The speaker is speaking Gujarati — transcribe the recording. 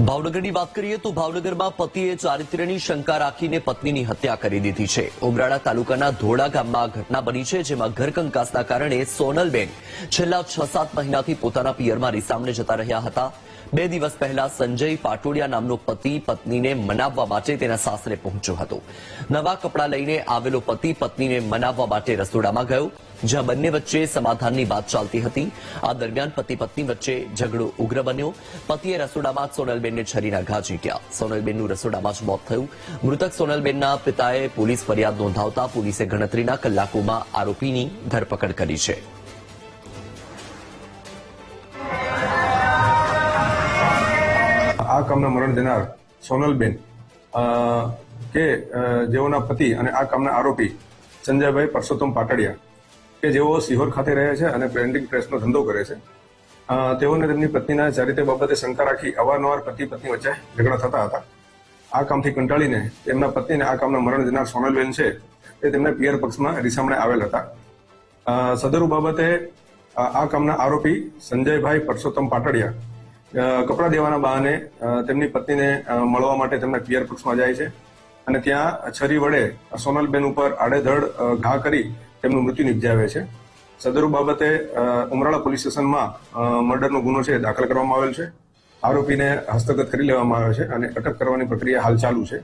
ભાવનગરની વાત કરીએ તો ભાવનગરમાં પતિએ ચારિત્ર્યની શંકા રાખીને પત્નીની હત્યા કરી દીધી છે. ઉમરાળા તાલુકાના ધોળા ગામમાં ઘટના બની છે, જેમાં ઘરકંકાસના કારણે સોનલબેન છેલ્લા છ સાત મહિનાથી પોતાના પિયરમાં રીસામણે જતા રહ્યા હતા. બે દિવસ પહેલા સંજય પાટોડિયા નામનો પતિ પત્નીને મનાવવા માટે તેના સાસરે પહોંચ્યો હતો. નવા કપડાં લઈને આવેલો પતિ પત્નીને મનાવવા માટે રસોડામાં ગયો, જ્યાં બંને વચ્ચે સમાધાનની વાત ચાલતી હતી. આ દરમિયાન પતિ પત્ની વચ્ચે ઝઘડો ઉગ્ર બન્યો. પતિએ રસોડામાં જ સોનલબેનને છરીના ઘા ઝીક્યા સોનલબેનનું રસોડામાં જ મોત થયું. મૃતક સોનલબેનના પિતાએ પોલીસ ફરિયાદ નોંધાવતા પોલીસે ગણતરીના કલાકોમાં આરોપીની ધરપકડ કરી છે. આ કામના મરણ દેનાર સોનલબેન કે જેઓના પતિ અને આ કામના આરોપી સંજયભાઈ પરસોત્તમ પાટડિયા, કે જેઓ સિહોર ખાતે રહે છે અને પ્રિન્ટિંગ પ્રેસનો ધંધો કરે છે. તેઓને તેમની પત્નીના ચારિત્ર્ય બાબતે શંકા રાખી અવારનવાર પતિ પત્ની વચ્ચે ઝઘડા થતા હતા. આ કામથી કંટાળીને તેમના પત્નીને આ કામના મરણ દેનાર સોનલબેન છે, તે તેમના પિયર પક્ષમાં રીસામણે આવેલ હતા. સદરુ બાબતે આ કામના આરોપી સંજયભાઈ પરસોત્તમ પાટડિયા. કપડાં દેવાના બહાને તેમની પત્નીને મળવા માટે તેમના પિયર પક્ષમાં જાય છે અને ત્યાં છરી વડે સોનલબેન ઉપર આડેધડ ઘા કરી તેમનું મૃત્યુ નિપજાવે છે. સદરુ બાબતે ઉમરાળા પોલીસ સ્ટેશનમાં મર્ડરનો ગુનો છે દાખલ કરવામાં આવેલ છે. આરોપીને હસ્તગત કરી લેવામાં આવ્યો છે અને અટક કરવાની પ્રક્રિયા હાલ ચાલુ છે.